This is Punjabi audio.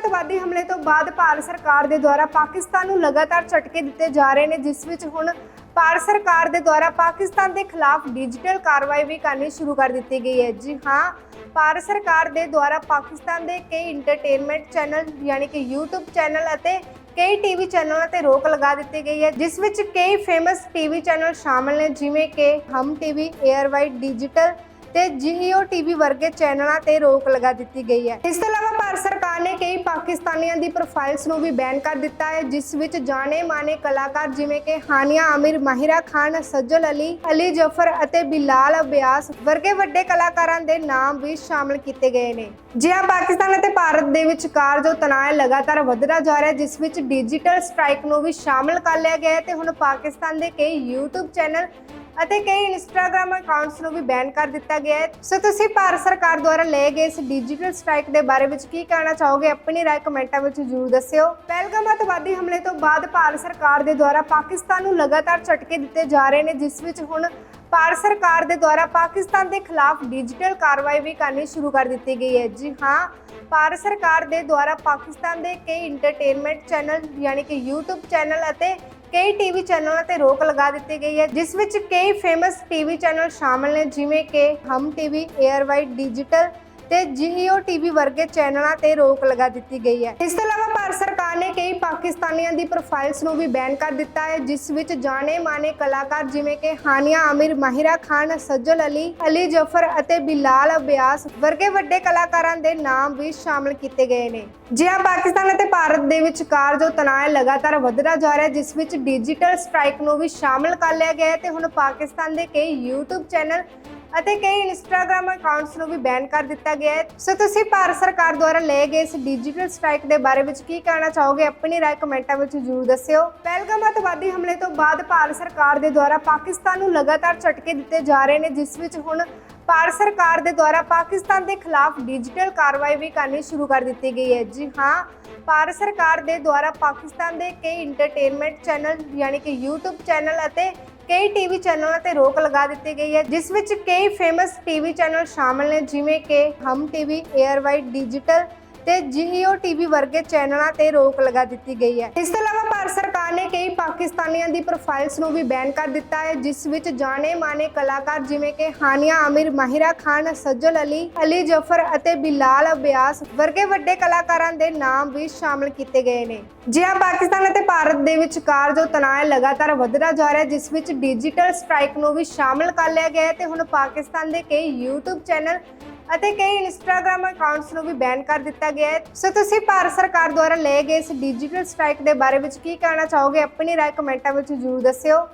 ਅੱਤਵਾਦੀ ਹਮਲੇ ਤੋਂ ਬਾਅਦ ਭਾਰਤ ਸਰਕਾਰ ਦੇ ਦੁਆਰਾ ਪਾਕਿਸਤਾਨ ਨੂੰ ਲਗਾਤਾਰ ਝਟਕੇ ਦਿੱਤੇ ਜਾ ਰਹੇ ਨੇ, ਜਿਸ ਵਿੱਚ ਹੁਣ ਭਾਰਤ ਸਰਕਾਰ ਦੇ ਦੁਆਰਾ ਪਾਕਿਸਤਾਨ ਦੇ ਖਿਲਾਫ ਡਿਜੀਟਲ ਕਾਰਵਾਈ ਵੀ ਕਰਨੀ ਸ਼ੁਰੂ ਕਰ ਦਿੱਤੀ ਗਈ ਹੈ। ਜੀ ਹਾਂ, ਭਾਰਤ ਸਰਕਾਰ ਦੇ ਦੁਆਰਾ ਪਾਕਿਸਤਾਨ ਦੇ ਕਈ ਇੰਟਰਟੇਨਮੈਂਟ ਚੈਨਲ ਯਾਨੀ ਕਿ YouTube ਚੈਨਲ ਅਤੇ ਕਈ ਟੀਵੀ ਚੈਨਲਾਂ ਤੇ ਰੋਕ ਲਗਾ ਦਿੱਤੀ ਗਈ ਹੈ, ਜਿਸ ਵਿੱਚ ਕਈ ਫੇਮਸ ਟੀਵੀ ਚੈਨਲ ਸ਼ਾਮਲ ਨੇ, ਜਿਵੇਂ ਕਿ ਹਮ ਟੀਵੀ 에ਅਰਵਾਈਟ ਡਿਜੀਟਲ ਤੇ ਜੀਓ ਟੀਵੀ ਵਰਗੇ ਚੈਨਲਾਂ ਤੇ ਰੋਕ ਲਗਾ ਦਿੱਤੀ ਗਈ ਹੈ। ਇਸ ਤੋਂ ਇਲਾਵਾ ਭਾਰਤ ਸਰਕਾਰ ਨੇ ਕਈ ਪਾਕਿਸਤਾਨੀਆਂ ਦੀ ਪ੍ਰੋਫਾਈਲਸ ਨੂੰ ਵੀ ਬੈਨ ਕਰ ਦਿੱਤਾ ਹੈ, ਜਿਸ ਵਿੱਚ ਜਾਣੇ ਮਾਨੇ ਕਲਾਕਾਰ ਜਿਵੇਂ ਕਿ ਹਾਨੀਆ, ਆਮਿਰ, ਮਾਹਿਰਾ ਖਾਨ, ਸੱਜਲ ਅਲੀ ਅਲੀ ਜਫਰ ਅਤੇ ਬਿਲਾਲ ਅਬਿਆਸ ਵਰਗੇ ਵੱਡੇ ਕਲਾਕਾਰਾਂ ਦੇ ਨਾਮ ਵੀ ਸ਼ਾਮਲ ਕੀਤੇ ਗਏ ਨੇ। ਜੀ ਪਾਕਿਸਤਾਨ ਅਤੇ ਭਾਰਤ ਦੇ ਵਿਚਕਾਰ ਜੋ ਤਣਾਅ ਲਗਾਤਾਰ ਵਧਦਾ ਜਾ ਰਿਹਾ ਜਿਸ ਵਿੱਚ ਡਿਜੀਟਲ ਸਟ੍ਰਾਈਕ ਨੂੰ ਵੀ ਸ਼ਾਮਲ ਕਰ ਲਿਆ ਗਿਆ ਹੈ ਤੇ ਹੁਣ ਪਾਕਿਸਤਾਨ ਦੇ ਕਈ YouTube ਚੈਨਲ ਅਤੇ ਕਈ ਇੰਸਟਾਗ੍ਰam ਅਕਾਊਂਟਸ ਨੂੰ ਵੀ ਬੈਨ ਕਰ ਦਿੱਤਾ ਗਿਆ ਹੈ। ਸੋ ਤੁਸੀਂ ਭਾਰਤ ਸਰਕਾਰ ਦੁਆਰਾ ਲਏ ਗਏ ਇਸ ਡਿਜੀਟਲ ਸਟ੍ਰਾਈਕ ਦੇ ਬਾਰੇ ਵਿੱਚ ਕੀ ਕਹਿਣਾ ਚਾਹੋਗੇ? ਆਪਣੀ ਰਾਏ ਕਮੈਂਟਾਂ ਵਿੱਚ ਜ਼ਰੂਰ ਦੱਸਿਓ। ਪਹਿਲਗਾਮ ਅਤਵਾਦੀ ਹਮਲੇ ਤੋਂ ਬਾਅਦ ਭਾਰਤ ਸਰਕਾਰ ਦੇ ਦੁਆਰਾ ਪਾਕਿਸਤਾਨ ਨੂੰ ਲਗਾਤਾਰ ਝਟਕੇ ਦਿੱਤੇ ਜਾ ਰਹੇ ਨੇ, ਜਿਸ ਵਿੱਚ ਹੁਣ ਭਾਰਤ ਸਰਕਾਰ ਦੇ ਦੁਆਰਾ ਪਾਕਿਸਤਾਨ ਦੇ ਖਿਲਾਫ ਡਿਜੀਟਲ ਕਾਰਵਾਈ ਵੀ ਕਰਨੀ ਸ਼ੁਰੂ ਕਰ ਦਿੱਤੀ ਗਈ ਹੈ। ਜੀ ਹਾਂ ਭਾਰਤ ਸਰਕਾਰ ਦੇ ਦੁਆਰਾ ਪਾਕਿਸਤਾਨ ਦੇ ਕਈ ਇੰਟਰਟੇਨਮੈਂਟ ਚੈਨਲ ਯਾਨੀ ਕਿ YouTube ਚੈਨਲ ਅਤੇ ਕਈ ਟੀਵੀ ਚੈਨਲਾਂ ਤੇ ਰੋਕ ਲਗਾ ਦਿੱਤੀ ਗਈ ਹੈ, ਜਿਸ ਵਿੱਚ ਕਈ ਫੇਮਸ ਟੀਵੀ ਚੈਨਲ ਸ਼ਾਮਲ ਨੇ, ਜਿਵੇਂ ਕਿ ਹਮ ਟੀਵੀ 에ਅਰਵਾਈਟ ਡਿਜੀਟਲ ਤੇ ਜੀਓ ਟੀਵੀ ਵਰਗੇ ਚੈਨਲਾਂ ਤੇ ਰੋਕ ਲਗਾ ਦਿੱਤੀ ਗਈ ਹੈ। ਇਸ ਤੋਂ ਇਲਾਵਾ ਸਰਕਾਰ ਨੇ ਕਈ ਪਾਕਿਸਤਾਨੀਆਂ ਦੀ ਪ੍ਰੋਫਾਈਲਸ ਨੂੰ ਵੀ ਬੈਨ ਕਰ ਦਿੱਤਾ ਹੈ, ਜਿਸ ਵਿੱਚ ਜਾਣੇ ਮਾਨੇ ਕਲਾਕਾਰ ਜਿਵੇਂ ਕਿ ਹਾਨੀਆ, ਆਮਿਰ, ਮਾਹਿਰਾ ਖਾਨ, ਸੱਜਲ ਅਲੀ ਅਲੀ ਜਫਰ ਅਤੇ ਬਿਲਾਲ ਅਬਿਆਸ ਵਰਗੇ ਵੱਡੇ ਕਲਾਕਾਰਾਂ ਦੇ ਨਾਮ ਵੀ ਸ਼ਾਮਲ ਕੀਤੇ ਗਏ ਨੇ। ਜਿਹਾ ਪਾਕਿਸਤਾਨ ਅਤੇ ਭਾਰਤ ਦੇ ਵਿਚਕਾਰ ਜੋ ਤਣਾਅ ਲਗਾਤਾਰ ਵਧਦਾ ਜਾ ਰਿਹਾ ਜਿਸ ਵਿੱਚ ਡਿਜੀਟਲ ਸਟ੍ਰਾਈਕ ਨੂੰ ਵੀ ਸ਼ਾਮਲ ਕਰ ਲਿਆ ਗਿਆ ਹੈ ਤੇ ਹੁਣ ਪਾਕਿਸਤਾਨ ਦੇ ਕਈ YouTube ਚੈਨਲ ਅਤੇ ਕਈ ਇੰਸਟਾਗ੍ਰam ਅਕਾਊਂਟਸ ਨੂੰ ਵੀ ਬੈਨ ਕਰ ਦਿੱਤਾ ਗਿਆ ਹੈ। ਸੋ ਤੁਸੀਂ ਭਾਰਤ ਸਰਕਾਰ ਦੁਆਰਾ ਲਏ ਗਏ ਇਸ ਡਿਜੀਟਲ ਸਟ੍ਰਾਈਕ ਦੇ ਬਾਰੇ ਵਿੱਚ ਕੀ ਕਹਿਣਾ ਚਾਹੋਗੇ? ਆਪਣੀ ਰਾਏ ਕਮੈਂਟਾਂ ਵਿੱਚ ਜ਼ਰੂਰ ਦੱਸਿਓ। ਪਹਿਲਗਾਮ ਅੱਤਵਾਦੀ ਹਮਲੇ ਤੋਂ ਬਾਅਦ ਭਾਰਤ ਸਰਕਾਰ ਦੇ ਦੁਆਰਾ ਪਾਕਿਸਤਾਨ ਨੂੰ ਲਗਾਤਾਰ ਝਟਕੇ ਦਿੱਤੇ ਜਾ ਰਹੇ ਨੇ, ਜਿਸ ਵਿੱਚ ਹੁਣ ਭਾਰਤ ਸਰਕਾਰ ਦੇ ਦੁਆਰਾ ਪਾਕਿਸਤਾਨ ਦੇ ਖਿਲਾਫ ਡਿਜੀਟਲ ਕਾਰਵਾਈ ਵੀ ਕਰਨੀ ਸ਼ੁਰੂ ਕਰ ਦਿੱਤੀ ਗਈ ਹੈ। ਜੀ ਹਾਂ, ਭਾਰਤ ਸਰਕਾਰ ਦੇ ਦੁਆਰਾ ਪਾਕਿਸਤਾਨ ਦੇ ਕਈ ਇੰਟਰਟੇਨਮੈਂਟ ਚੈਨਲ ਯਾਨੀ ਕਿ YouTube ਚੈਨਲ ਅਤੇ ਕਈ ਟੀਵੀ ਚੈਨਲਾਂ ਤੇ ਰੋਕ ਲਗਾ ਦਿੱਤੀ ਗਈ ਹੈ, ਜਿਸ ਵਿੱਚ ਕਈ ਫੇਮਸ ਟੀਵੀ ਚੈਨਲ ਸ਼ਾਮਲ ਨੇ, ਜਿਵੇਂ ਕਿ ਹਮ ਟੀਵੀ 에ਅਰਵਾਈਟ ਡਿਜੀਟਲ ਤੇ ਜੀਓ ਟੀਵੀ ਵਰਗੇ ਚੈਨਲਾਂ ਤੇ ਰੋਕ ਲਗਾ ਦਿੱਤੀ ਗਈ ਹੈ। ਇਸ ਤੋਂ ਇਲਾਵਾ ਭਾਰਤ ਸਰਕਾਰ ਨੇ ਕਈ ਪਾਕਿਸਤਾਨੀਆਂ ਦੀ ਪ੍ਰੋਫਾਈਲਸ ਨੂੰ ਵੀ ਬੈਨ ਕਰ ਦਿੱਤਾ ਹੈ, ਜਿਸ ਵਿੱਚ ਜਾਣੇ ਮਾਨੇ ਕਲਾਕਾਰ ਜਿਵੇਂ ਕਿ ਹਾਨੀਆ, ਆਮਿਰ, ਮਾਹਿਰਾ ਖਾਨ, ਸੱਜਲ ਅਲੀ ਅਲੀ ਜਫਰ ਅਤੇ ਬਿਲਾਲ ਅਬਿਆਸ ਵਰਗੇ ਵੱਡੇ ਕਲਾਕਾਰਾਂ ਦੇ ਨਾਮ ਵੀ ਸ਼ਾਮਲ ਕੀਤੇ ਗਏ ਨੇ। ਜਿਹਾ ਪਾਕਿਸਤਾਨ ਅਤੇ ਭਾਰਤ ਦੇ ਵਿਚਕਾਰ ਜੋ ਤਣਾਅ ਲਗਾਤਾਰ ਵਧਦਾ ਜਾ ਰਿਹਾ ਜਿਸ ਵਿੱਚ ਡਿਜੀਟਲ ਸਟ੍ਰਾਈਕ ਨੂੰ ਵੀ ਸ਼ਾਮਲ ਕਰ ਲਿਆ ਗਿਆ ਹੈ ਤੇ ਹੁਣ ਪਾਕਿਸਤਾਨ ਦੇ ਕਈ YouTube ਚੈਨਲ ਅਤੇ ਕਈ ਇੰਸਟਾਗ੍ਰam ਅਕਾਊਂਟਸ ਨੂੰ ਵੀ ਬੈਨ ਕਰ ਦਿੱਤਾ ਗਿਆ ਹੈ। ਸੋ ਤੁਸੀਂ ਭਾਰਤ ਸਰਕਾਰ ਦੁਆਰਾ ਲਏ ਗਏ ਇਸ ਡਿਜੀਟਲ ਸਟ੍ਰਾਈਕ ਦੇ ਬਾਰੇ ਵਿੱਚ ਕੀ ਕਹਿਣਾ ਚਾਹੋਗੇ? ਆਪਣੀ ਰਾਏ ਕਮੈਂਟਾਂ ਵਿੱਚ ਜ਼ਰੂਰ ਦੱਸਿਓ।